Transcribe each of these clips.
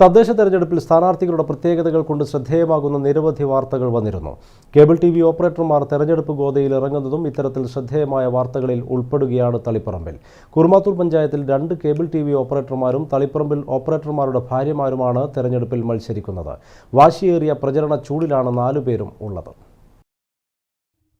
തദ്ദേശ തെരഞ്ഞെടുപ്പിൽ സ്ഥാനാർത്ഥികളുടെ പ്രത്യേകതകൾ കൊണ്ട് ശ്രദ്ധേയമാകുന്ന നിരവധി വാർത്തകൾ വന്നിരുന്നു. കേബിൾ ടി വി ഓപ്പറേറ്റർമാർ തെരഞ്ഞെടുപ്പ് ഗോതയിൽ ഇറങ്ങുന്നതും ഇത്തരത്തിൽ ശ്രദ്ധേയമായ വാർത്തകളിൽ ഉൾപ്പെടുകയാണ് തളിപ്പറമ്പിൽ. കുറുമാത്തൂർ പഞ്ചായത്തിൽ രണ്ട് കേബിൾ ടി വി ഓപ്പറേറ്റർമാരും തളിപ്പറമ്പിൽ ഓപ്പറേറ്റർമാരുടെ ഭാര്യമാരുമാണ് തെരഞ്ഞെടുപ്പിൽ മത്സരിക്കുന്നത്. വാശിയേറിയ പ്രചരണ ചൂടിലാണ് നാലുപേരും ഉള്ളത്.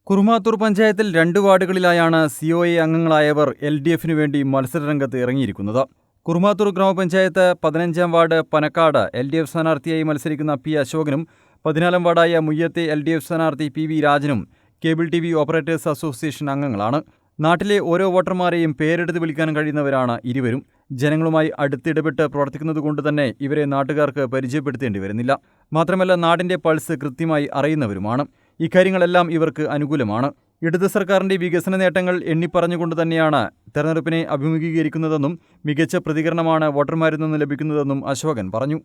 കുറുമാത്തൂർ പഞ്ചായത്തിൽ രണ്ട് വാർഡുകളിലായാണ് സി ഒ എ അംഗങ്ങളായവർ എൽ ഡി എഫിനു വേണ്ടി മത്സരരംഗത്ത് ഇറങ്ങിയിരിക്കുന്നത്. കുറുമാത്തൂർ ഗ്രാമപഞ്ചായത്ത് പതിനഞ്ചാം ward Panakkad L D F സ്ഥാനാർത്ഥിയായി മത്സരിക്കുന്ന പി അശോകനും പതിനാലാം വാർഡായ മുയ്യത്തെ എൽ ഡി എഫ് സ്ഥാനാർത്ഥി P V രാജനും cable T V operators association അംഗങ്ങളാണ്. നാട്ടിലെ ഓരോ വോട്ടർമാരെയും പേരെടുത്ത് വിളിക്കാൻ കഴിയുന്നവരാണ് ഇരുവരും. ജനങ്ങളുമായി അടുത്തിടപെട്ട് പ്രവർത്തിക്കുന്നതുകൊണ്ട് തന്നെ ഇവരെ നാട്ടുകാർക്ക് പരിചയപ്പെടുത്തേണ്ടി വരുന്നില്ല. മാത്രമല്ല നാടിന്റെ പൾസ് കൃത്യമായി അറിയുന്നവരുമാണ്. ഇക്കാര്യങ്ങളെല്ലാം ഇവർക്ക് അനുകൂലമാണ്. ഇടത് സർക്കാരിന്റെ വികസന നേട്ടങ്ങൾ എണ്ണിപ്പറഞ്ഞുകൊണ്ട് തന്നെയാണ് തെരഞ്ഞെടുപ്പിനെ അഭിമുഖീകരിക്കുന്നതെന്നും മികച്ച പ്രതികരണമാണ് വോട്ടർമാരിൽ നിന്ന് ലഭിക്കുന്നതെന്നും അശോകൻ പറഞ്ഞു.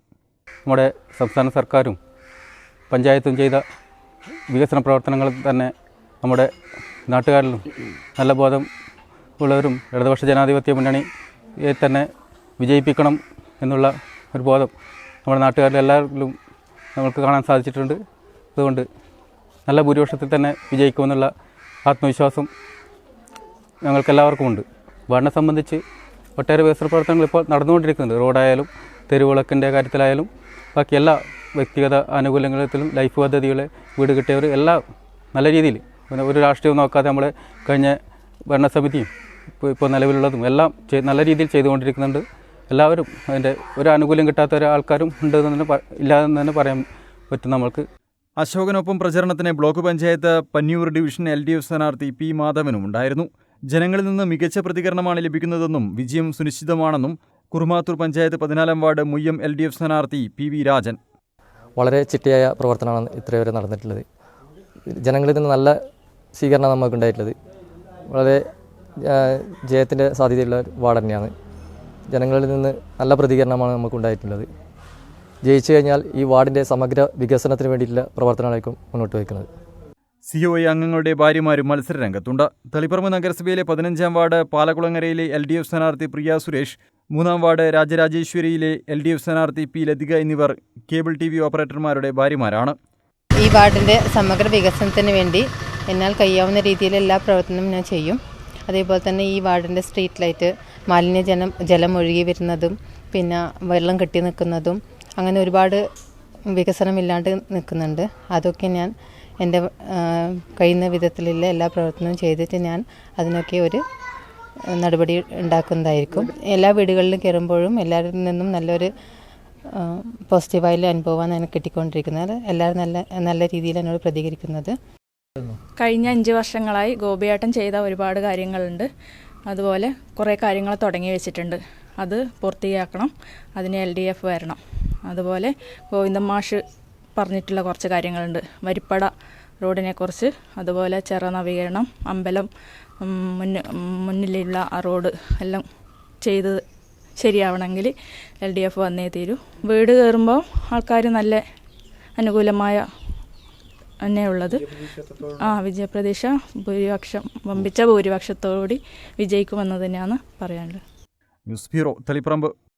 നമ്മുടെ സംസ്ഥാന സർക്കാരും പഞ്ചായത്തും ചെയ്ത വികസന പ്രവർത്തനങ്ങൾ തന്നെ നമ്മുടെ നാട്ടുകാരിലും നല്ല ബോധം ഉള്ളവരും ഇടതുപക്ഷ ജനാധിപത്യ മുന്നണിയെ തന്നെ വിജയിപ്പിക്കണം എന്നുള്ള ഒരു ബോധം നമ്മുടെ നാട്ടുകാരിൽ എല്ലാവരിലും നമുക്ക് കാണാൻ സാധിച്ചിട്ടുണ്ട്. അതുകൊണ്ട് നല്ല ഭൂരിപക്ഷത്തിൽ തന്നെ വിജയിക്കുമെന്നുള്ള ആത്മവിശ്വാസം ഞങ്ങൾക്കെല്ലാവർക്കും ഉണ്ട് വാർഡിനെ സംബന്ധിച്ച് ഒട്ടേറെ വികസന പ്രവർത്തനങ്ങൾ ഇപ്പോൾ നടന്നുകൊണ്ടിരിക്കുന്നുണ്ട്. റോഡായാലും തെരുവിളക്കിന്റെ കാര്യത്തിലായാലും ബാക്കി എല്ലാ വ്യക്തിഗത ആനുകൂല്യങ്ങളിലും ലൈഫ് പദ്ധതികളെ വീട് കിട്ടിയവർ എല്ലാം നല്ല രീതിയിൽ പിന്നെ ഒരു രാഷ്ട്രീയവും നോക്കാതെ നമ്മൾ കഴിഞ്ഞ ഭരണസമിതിയും ഇപ്പോൾ ഇപ്പോൾ നിലവിലുള്ളതും എല്ലാം നല്ല രീതിയിൽ ചെയ്തുകൊണ്ടിരിക്കുന്നുണ്ട്. എല്ലാവരും അതിന്റെ ഒരു ആനുകൂല്യം കിട്ടാത്ത ഒരാൾക്കാരും ഉണ്ട് എന്ന് തന്നെ ഇല്ലാതെന്ന് തന്നെ പറയാൻ പറ്റും നമ്മൾക്ക്. അശോകനൊപ്പം പ്രചരണത്തിന് block panchayat Panniyur division L D F സ്ഥാനാർത്ഥി പി മാധവനും ഉണ്ടായിരുന്നു. ജനങ്ങളിൽ നിന്ന് മികച്ച പ്രതികരണമാണ് ലഭിക്കുന്നതെന്നും വിജയം സുനിശ്ചിതമാണെന്നും കുറുമാത്തൂർ പഞ്ചായത്ത് പതിനാലാം ward Muyyam L D F സ്ഥാനാർത്ഥി പി വി രാജൻ. വളരെ ചിട്ടയായ പ്രവർത്തനമാണ് ഇത്രവരെ നടന്നിട്ടുള്ളത്. ജനങ്ങളിൽ നിന്ന് നല്ല സ്വീകരണം നമുക്കുണ്ടായിട്ടുള്ളത്. വളരെ ജയത്തിന്റെ സാധ്യതയുള്ള വാർഡ് തന്നെയാണ്. ജനങ്ങളിൽ നിന്ന് നല്ല പ്രതികരണമാണ് നമുക്കുണ്ടായിട്ടുള്ളത്. ജയിച്ചു കഴിഞ്ഞാൽ ഈ വാർഡിന്റെ സമഗ്ര വികസനത്തിന് വേണ്ടിയിട്ടുള്ള പ്രവർത്തനങ്ങളായിരിക്കും മുന്നോട്ട് വയ്ക്കുന്നത്. സി ഒ ഐ അംഗങ്ങളുടെ ഭാര്യമാരും മത്സരരംഗത്തുണ്ട്. തളിപ്പറമ്പ് നഗരസഭയിലെ പതിനഞ്ചാം വാർഡ് പാലക്കുളങ്ങരയിലെ എൽ ഡി എഫ് സ്ഥാനാർത്ഥി പ്രിയ സുരേഷ് മൂന്നാം വാർഡ് രാജരാജേശ്വരിയിലെ എൽ ഡി എഫ് സ്ഥാനാർത്ഥി പി ലതിക എന്നിവർ കേബിൾ ടി വി ഓപ്പറേറ്റർമാരുടെ ഭാര്യമാരാണ്. ഈ വാർഡിന്റെ സമഗ്ര വികസനത്തിന് വേണ്ടി എന്നാൽ കഴിയാവുന്ന രീതിയിൽ എല്ലാ പ്രവർത്തനവും ഞാൻ ചെയ്യും. അതേപോലെ തന്നെ ഈ വാർഡിന്റെ സ്ട്രീറ്റ് ലൈറ്റ് മാലിന്യജനം ജലം ഒഴുകി വരുന്നതും പിന്നെ വെള്ളം കെട്ടി നിൽക്കുന്നതും അങ്ങനെ ഒരുപാട് വികസനമില്ലാണ്ട് നിൽക്കുന്നുണ്ട്. അതൊക്കെ ഞാൻ എന്റെ കഴിയുന്ന വിധത്തിലുള്ള എല്ലാ പ്രവർത്തനവും ചെയ്തിട്ട് ഞാൻ അതിനൊക്കെ ഒരു നടപടി ഉണ്ടാക്കുന്നതായിരിക്കും. എല്ലാ വീടുകളിലും കയറുമ്പോഴും എല്ലാവരിൽ നിന്നും നല്ലൊരു പോസിറ്റീവായുള്ള അനുഭവമാണ് എനിക്ക് കിട്ടിക്കൊണ്ടിരിക്കുന്നത്. എല്ലാവരും നല്ല നല്ല രീതിയിൽ എന്നോട് പ്രതികരിക്കുന്നത്. കഴിഞ്ഞ അഞ്ച് വർഷങ്ങളായി ഗോപിയേട്ടൻ ചെയ്ത ഒരുപാട് കാര്യങ്ങളുണ്ട്. അതുപോലെ കുറേ കാര്യങ്ങൾ തുടങ്ങി വെച്ചിട്ടുണ്ട്. അത് പൂർത്തിയാക്കണം. അതിന് എൽ ഡി എഫ് വരണം. അതുപോലെ ഗോവിന്ദൻ മാഷ് പറഞ്ഞിട്ടുള്ള കുറച്ച് കാര്യങ്ങളുണ്ട്. വരിപ്പട റോഡിനെക്കുറിച്ച് അതുപോലെ ചെറ നവീകരണം അമ്പലം മുന്നിൽ മുന്നിലുള്ള ആ റോഡ് എല്ലാം ചെയ്ത് ശരിയാവണമെങ്കിൽ എൽ ഡി എഫ് വന്നേ തീരൂ. വീട് കയറുമ്പോൾ ആൾക്കാർ നല്ല അനുകൂലമായ തന്നെയുള്ളത് ആ വിജയപ്രതീക്ഷ ഭൂരിപക്ഷം വമ്പിച്ച ഭൂരിപക്ഷത്തോടുകൂടി വിജയിക്കുമെന്ന് തന്നെയാണ് പറയാനുള്ളത്. News bureau Taliparamba.